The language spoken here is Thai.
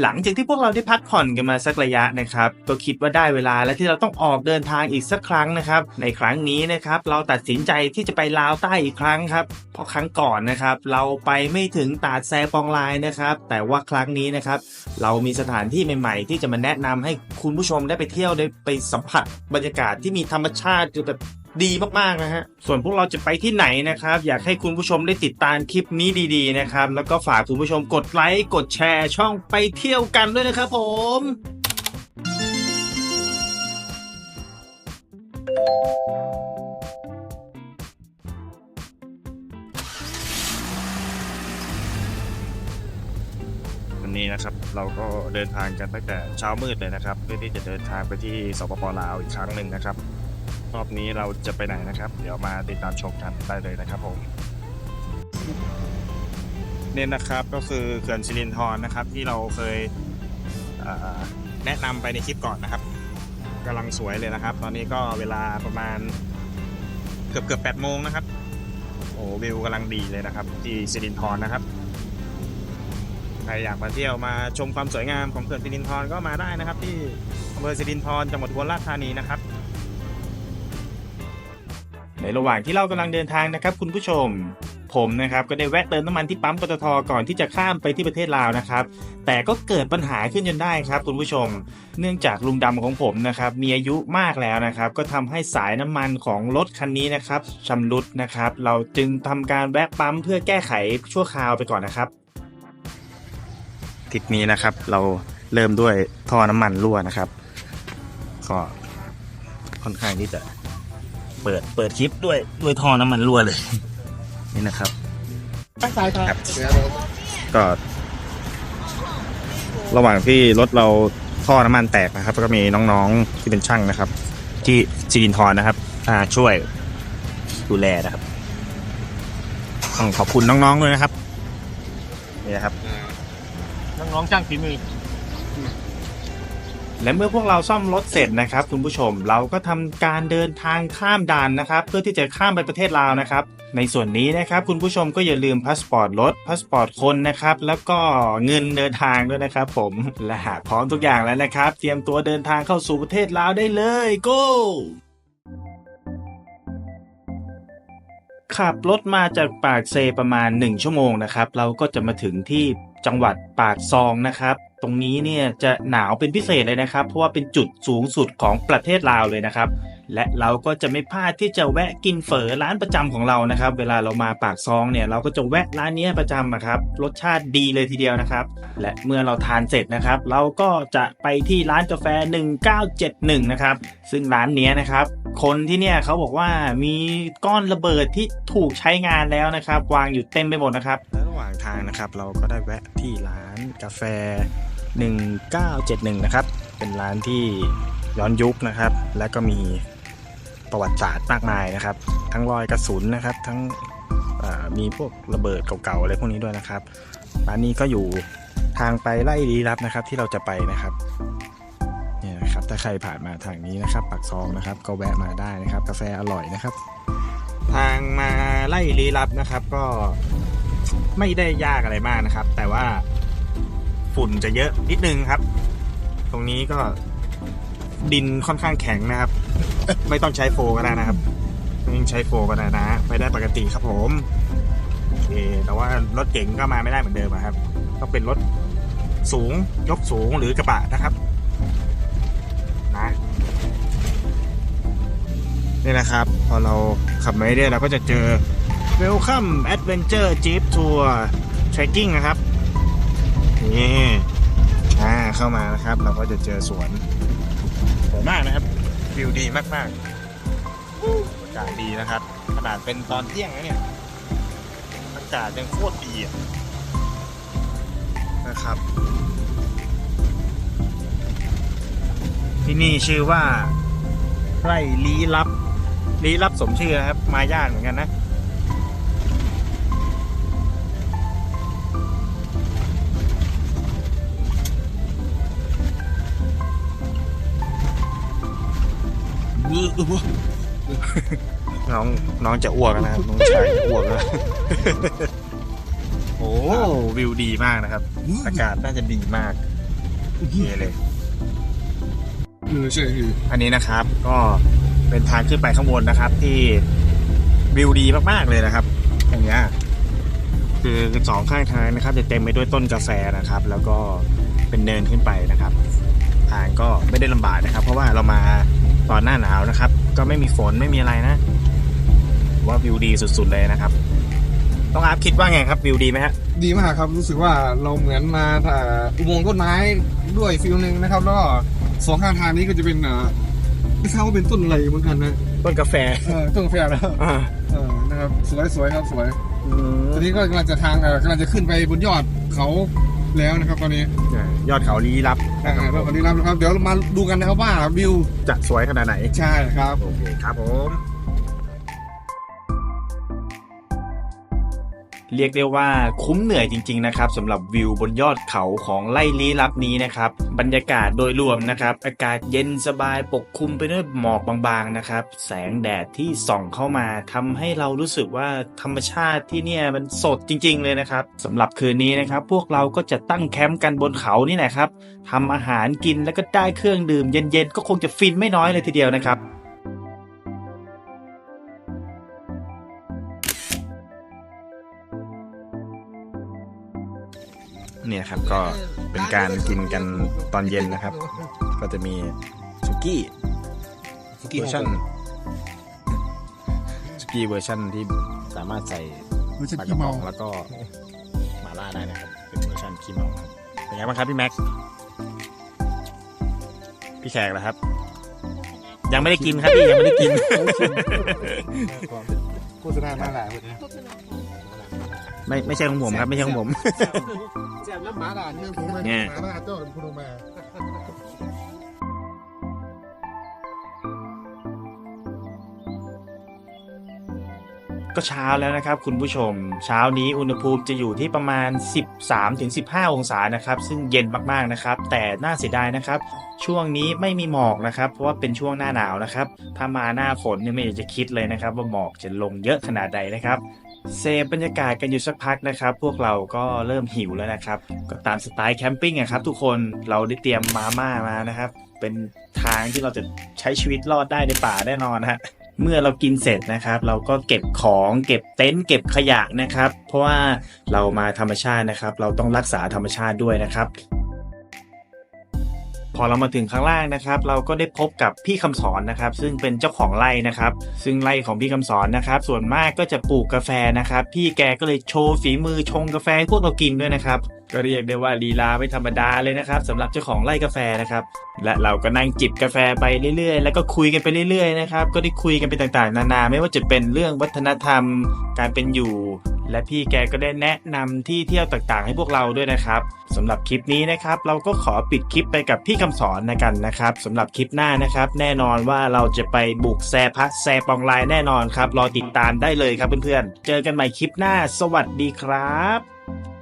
หลังจากที่พวกเราได้พักผ่อนกันมาสักระยะนะครับ ก็คิดว่าได้เวลาแล้วที่เราต้องออกเดินทางอีกสักครั้งนะครับ ในครั้งนี้นะครับเราตัดสินใจที่จะไปลาวใต้อีกครั้งครับ เพราะครั้งก่อนนะครับ เราไปไม่ถึงตาดแซปองลายนะครับ แต่ว่าครั้งนี้นะครับ เรามีสถานที่ใหม่ ๆ ที่จะมาแนะนำให้คุณผู้ชมได้ไปเที่ยวได้ไปสัมผัสบรรยากาศที่มีธรรมชาติแบบ ดีมากๆนะฮะ ส่วนพวกเราจะไปที่ไหนนะครับ อยากให้คุณผู้ชมได้ติดตามคลิปนี้ดีๆนะครับ แล้วก็ฝากคุณผู้ชมกดไลค์ กดแชร์ ช่องไปเที่ยวกันด้วยนะครับผมวันนี้นะครับเราก็เดินทางกันตั้งแต่เช้ามืดเลยนะครับ เพื่อที่จะเดินทางไปที่สปปลาวอีกครั้งหนึ่งนะครับ รอบนี้เราจะไปไหนนะครับ เดี๋ยวมาติดตามชมกันได้เลยนะครับผมเนี่ยนะครับก็คือเขื่อนสิรินธรนะครับ ที่เราเคยเแนะนำไปในคลิปก่อนนะครับกำลังสวยเลยนะครับ ตอนนี้ก็เวลาประมาณเกือบเกือบแปดโมงนะครับโอ้วิวกำลังดีเลยนะครับ ที่สิรินธรนะครับใครอยากมาเที่ยวมาชมความสวยงามของเขื่อนสิรินธรก็มาได้นะครับ ที่อำเภอสิรินธรจังหวัดอุบลราชธานีนะครับ ในระหว่างที่เรากำลังเดินทางนะครับคุณผู้ชม ผมนะครับก็ได้แวะเติมน้ำมันที่ปั๊มปตทก่อนที่จะข้ามไปที่ประเทศลาวนะครับ แต่ก็เกิดปัญหาขึ้นจนได้ครับคุณผู้ชม เนื่องจากลุงดำของผมนะครับมีอายุมากแล้วนะครับ ก็ทำให้สายน้ำมันของรถคันนี้นะครับชำรุดนะครับ เราจึงทำการแวะปั๊มเพื่อแก้ไขชั่วคราวไปก่อนนะครับทริปนี้นะครับเราเริ่มด้วยท่อน้ำมันรั่วนะครับ ก็ค่อนข้างที่จะ เปิดเปิดคลิปด้วยด้วยท่อน้ำมันรั่วเลย นี่นะครับครับก็ระหว่างที่รถเราท่อน้ำมันแตกนะครับ ก็มีน้องๆที่เป็นช่างนะครับ ที่จีรินทรนะครับอ่าช่วยดูแลนะครับต้องขอบคุณน้องๆด้วยนะครับนี่นะครับ น้องๆช่างฝีมือ และเมื่อพวกเราซ่อมรถเสร็จนะครับคุณผู้ชมเราก็ทำการเดินทางข้ามด่านนะครับ เพื่อที่จะข้ามไปประเทศลาวนะครับ ในส่วนนี้นะครับคุณผู้ชมก็อย่าลืมพาสปอร์ตรถพาสปอร์ตคนนะครับแล้วก็เงินเดินทางด้วยนะครับ ผมและหากพร้อมทุกอย่างแล้วนะครับ เตรียมตัวเดินทางเข้าสู่ประเทศลาวได้เลย go ขับรถมาจากปากเซประมาณ 1 ชั่วโมงนะครับ เราก็จะมาถึงที่จังหวัดปากซองนะครับ ตรงนี้เนี่ยจะหนาวเป็นพิเศษเลยนะครับ เพราะว่าเป็นจุดสูงสุดของประเทศลาวเลยนะครับ และเราก็จะไม่พลาดที่จะแวะกินเฝอร้านประจำของเรานะครับ เวลาเรามาปากซองเนี่ยเราก็จะแวะร้านนี้ประจำอะครับ รสชาติดีเลยทีเดียวนะครับ และเมื่อเราทานเสร็จนะครับ เราก็จะไปที่ร้านกาแฟ 1971 นะครับ ซึ่งร้านนี้นะครับ คนที่เนี่ยเขาบอกว่ามีก้อนระเบิดที่ถูกใช้งานแล้วนะครับ วางอยู่เต็มไปหมดนะครับและระหว่างทางนะครับ เราก็ได้แวะที่ร้านกาแฟ 1971 นะครับ เป็นร้านที่ย้อนยุคนะครับ และก็มีประวัติศาสตร์มากมายนะครับ ทั้งรอยกระสุนนะครับ ทั้งมีพวกระเบิดเก่าๆอะไรพวกนี้ด้วยนะครับ ร้านนี้ก็อยู่ทางไปไล่ลี้ลับนะครับ ที่เราจะไปนะครับเนี่ยนะครับถ้าใครผ่านมาทางนี้นะครับปากซองนะครับ ก็แวะมาได้นะครับ กาแฟอร่อยนะครับ ทางมาไล่ลี้ลับนะครับก็ไม่ได้ยากอะไรมากนะครับ แต่ว่า ฝุ่นจะเยอะนิดนึงครับ ตรงนี้ก็ดินค่อนข้างแข็งนะครับ ไม่ต้องใช้โฟก็ได้นะครับไม่ต้องใช้โฟก็ได้นะไปได้ปกติครับผมโอเคแต่ว่ารถเก๋งก็มาไม่ได้เหมือนเดิมครับต้องเป็นรถสูงยกสูงหรือกระบะนะครับนะนี่นะครับ พอเราขับมาเรื่อยเราก็จะเจอ Welcome Adventure Jeep Tour Trekking นะครับ นี่อ่าเข้ามานะครับ เราก็จะเจอสวนสวยมากนะครับวิวดีมากๆอากาศดีนะครับ ขนาดเป็นตอนเที่ยงนะเนี่ยอากาศยังโคตรดีอะนะครับ ที่นี่ชื่อว่าไร่ลี้ลับลี้ลับสมชื่อนะครับ มายากเหมือนกันนะ น้องน้องจะอ้วกนะครับน้องชายจะอ้วกแล้วโอ้วิวดีมากนะครับ อากาศน่าจะดีมากโอเคเลยเออใช่คืออันนี้นะครับ ก็เป็นทางขึ้นไปข้างบนนะครับ ที่วิวดีมากๆเลยนะครับตรงเนี้ยคือสองข้างทางนะครับ จะเต็มไปด้วยต้นกาแฟนะครับ แล้วก็เป็นเนินขึ้นไปนะครับ ทางก็ไม่ได้ลำบากนะครับ เพราะว่าเรามา ตอนหน้าหนาวนะครับ ก็ไม่มีฝนไม่มีอะไรนะว่าวิวดีสุด ๆ เลยนะครับ ต้องอาร์ตคิดว่าไงครับวิวดีไหมฮะดีมากครับรู้สึกว่าเราเหมือนมาถ่ายอุโมงค์ต้นไม้ด้วยฟิลหนึ่งนะครับ แล้วก็สองข้างทางนี้ก็จะเป็นอ่าไม่ทราบว่าเป็นต้นอะไรเหมือนกันนะต้นกาแฟเออต้นกาแฟนะอ่าเออนะครับสวยสวยครับสวย อืม ตอนนี้ก็กำลังจะทางเออกำลังจะขึ้นไปบนยอดเขา แล้วนะครับตอนนี้ยอดเขาลี้ลับอ่าเราวันนี้รับนะครับ เดี๋ยวเรามาดูกันนะครับว่าวิวจะสวยขนาดไหน ใช่ครับ โอเคครับผม เรียกได้ว่าคุ้มเหนื่อยจริงๆนะครับสำหรับวิวบนยอดเขาของไล่ลี้ลับนี้นะครับบรรยากาศโดยรวมนะครับอากาศเย็นสบายปกคลุมไปด้วยหมอกบางๆนะครับแสงแดดที่ส่องเข้ามาทำให้เรารู้สึกว่าธรรมชาติที่เนี่ยมันสดจริง ๆ เลยนะครับสำหรับคืนนี้นะครับพวกเราก็จะตั้งแคมป์กันบนเขานี่แหละครับทำอาหารกินแล้วก็ได้เครื่องดื่มเย็นๆก็คงจะฟินไม่น้อยเลยทีเดียวนะครับ เนี่ยครับก็เป็นการกินกันตอนเย็นนะครับ ก็จะมีสุกี้สุกี้เวอร์ชันสุกี้เวอร์ชันที่สามารถใส่ไม่ใช่ปลากขี้ระป๋เมาองแล้วก็หมาล่าได้นะครับ เป็นเวอร์ชันขี้เมาครับเป็นไงบ้างครับพี่แม็กพี่แขกเหรอครับ ยังไม่ได้กินครับพี่ยังไม่ได้กินโฆษณาหน้าหลายวันนี้ ไม่ไม่ใช่ของผมครับ ไม่ใช่ของผม แซ่บน้ำหมาด่าเนี่ยผมเนี่ย หมาด่าเจ้าคุณมา ก็เช้าแล้วนะครับคุณผู้ชม เช้านี้อุณหภูมิจะอยู่ที่ประมาณ 13-15 องศานะครับ ซึ่งเย็นมากๆนะครับ แต่น่าเสียดายนะครับ ช่วงนี้ไม่มีหมอกนะครับ เพราะว่าเป็นช่วงหน้าหนาวนะครับ ถ้ามาหน้าฝนเนี่ยไม่อยากจะคิดเลยนะครับ ว่าหมอกจะลงเยอะขนาดใดนะครับ เซฟบรรยากาศกันอยู่สักพักนะครับ พวกเราก็เริ่มหิวแล้วนะครับ ก็ตามสไตล์แคมปิ้งอะครับทุกคนเราได้เตรียมมาม่ามานะครับ เป็นทางที่เราจะใช้ชีวิตรอดได้ในป่าแน่นอนฮะเมื่อเรากินเสร็จนะครับ เราก็เก็บของเก็บเต็นท์เก็บขยะนะครับ เพราะว่าเรามาธรรมชาตินะครับ เราต้องรักษาธรรมชาติด้วยนะครับ พอเรามาถึงข้างล่างนะครับ เราก็ได้พบกับพี่คำสอนนะครับ ซึ่งเป็นเจ้าของไร่นะครับ ซึ่งไร่ของพี่คำสอนนะครับ ส่วนมากก็จะปลูกกาแฟนะครับ พี่แกก็เลยโชว์ฝีมือชงกาแฟพวกเรากินด้วยนะครับ ก็เรียกได้ว่าลีลาไม่ธรรมดาเลยนะครับสำหรับเจ้าของไร่กาแฟนะครับ และเราก็นั่งจิบกาแฟไปเรื่อยๆ แล้วก็คุยกันไปเรื่อยๆนะครับก็ได้คุยกันไปต่างๆ นานา ไม่ว่าจะเป็นเรื่องวัฒนธรรม การเป็นอยู่ และพี่แกก็ได้แนะนำที่เที่ยวต่างๆ ให้พวกเราด้วยนะครับสำหรับคลิปนี้นะครับ เราก็ขอปิดคลิปไปกับพี่คำสอนนะกันนะครับสำหรับคลิปหน้านะครับ แน่นอนว่าเราจะไปบุกแซพัสแซปองไลน์แน่นอนครับรอติดตามได้เลยครับเพื่อนๆเจอกันใหม่คลิปหน้า สวัสดีครับ